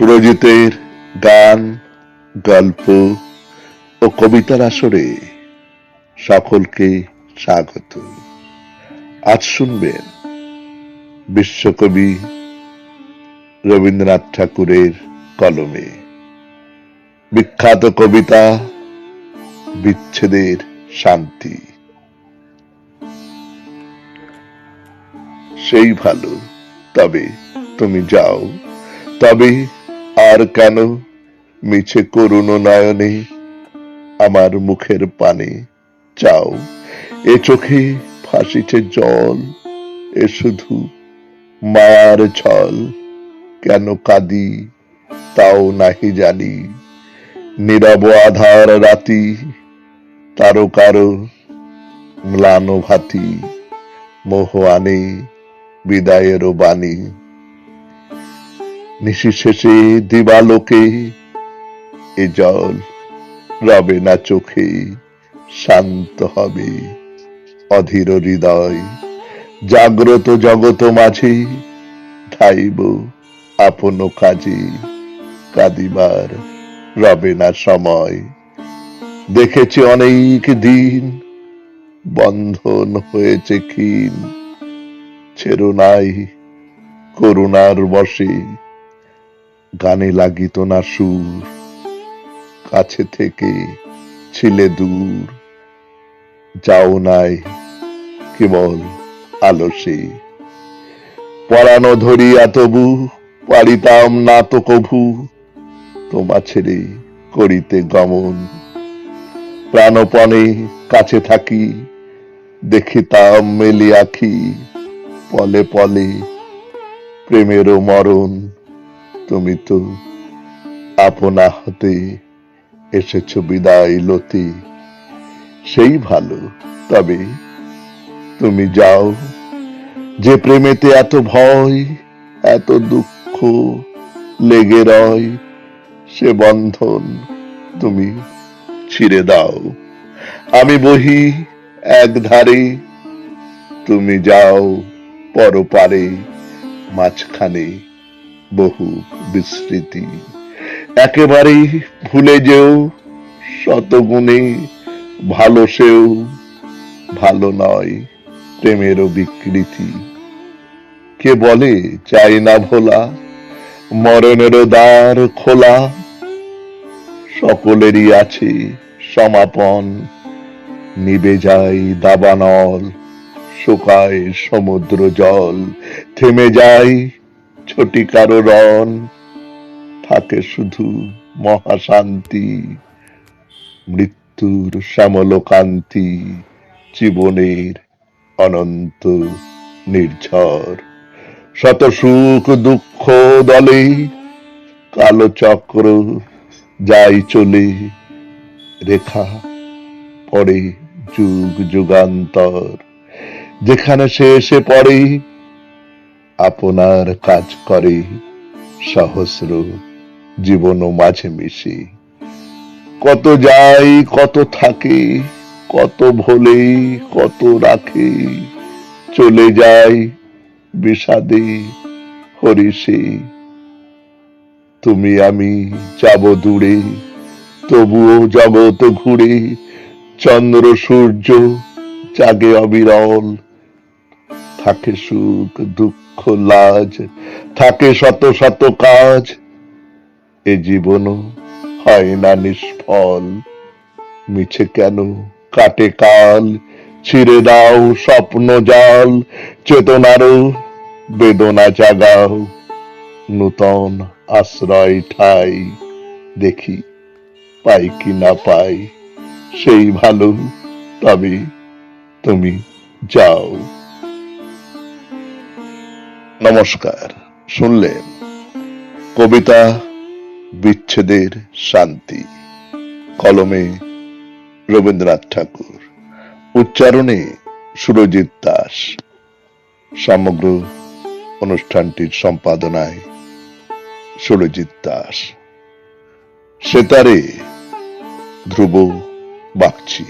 সুরজিতের গান, গল্প ও কবিতার আসরে সকলকে স্বাগত। আজ শুনবেন বিশ্বকবি রবীন্দ্রনাথ ঠাকুরের কলমে। বিখ্যাত কবিতা বিচ্ছেদের শান্তি। সেই ভালো, তবে তুমি যাও। তবে আর কেন মিছে করুণ নয়নে আমার মুখের পানে চাও? এ চোখে ফাঁসিছে জল, এ শুধু মায়ার ছল। কেন কাঁদি তাও নাহি জানি। নীরব আধার রাতি তারো কারও ম্লান ভাতি মোহ আনে বিদায়েরও বাণী। নিশি শেষে দিবালোকে এ জল রবে না চোখে, শান্ত হবে অধীর হৃদয়। জাগ্রত জগত মাঝে ঠাইব আপন কাজে, কাদিবার রবে না সময়। দেখেছি অনেক দিন বন্ধন হয়েছে ক্ষীণ, ছেড়ো নাই করুণার বসে গানে লাগিত না সুর, কাছে থেকে ছিলে দূর। যাও নাই কেবল আলসে। পরানো ধরিয়া তবু পারিতাম না তো কভু, তোমা ছেড়ে করিতে গমন। প্রাণপণে কাছে থাকি, দেখিতাম মেলি আখি, পলে পলে প্রেমেরও মরণ। তুমি তো আপনা হতে এসেছ বিদায় লতি। সেই ভালো, তবে তুমি যাও। যে প্রেমেতে এত ভয়, এত দুঃখ লেগে রয়, সে বন্ধন তুমি ছিঁড়ে দাও। আমি বহি এক ধারে তুমি যাও পরপারে, মাঝখানে। বহু বিস্মৃতি একেবারে ভুলে যেও, শতগুণে ভালো সেও, ভালো নয় প্রেমেরও বিকৃতি। কে বলে চাই না ভোলা মরণেরও দ্বার খোলা? সকলেরই আছে সমাপন, নিবে যায় দাবানল, শোকায় সমুদ্র জল, থেমে যায় ছোটি কারও রন থাকে শুধু মহাশান্তি। মৃত্যুর শ্যামল কান্তি জীবনের অনন্ত নির্ঝর। শত সুখ দুঃখ দলে কালো চক্র যাই চলে, রেখা পড়ে যুগ যুগান্তর। যেখানে সে এসে পড়ে আপনার কাজ করে সহস্র জীবন মাঝে মিশে। কত যাই, কত থাকে, কত ভোলে, কত রাখে, চলে যায় বিষাদে হরিষে। তুমি আমি যাব দূরে, তবুও জগৎ ঘুরে, চন্দ্র সূর্য জাগে অবিরল, থাকে সুখ দুঃখ লাজ থাকে শত শত কাজ। এ জীবন হয় না নিষ্ফল। মিছে কেন? কাটে কাল, ছিঁড়ে দাও স্বপ্ন জাল চেতনারও বেদনা জাগাও। নূতন আশ্রয় ঠাই দেখি, পাই কি না পাই, সেই ভালো তবে তুমি যাও। নমস্কার। শুনলেন কবিতা বিচ্ছেদের শান্তি, কলমে রবীন্দ্রনাথ ঠাকুর। উচ্চারণে সুরজিৎ দাস। সমগ্র অনুষ্ঠানটির সম্পাদনায় সুরজিৎ দাস। সেতারে ধ্রুব বাগচি।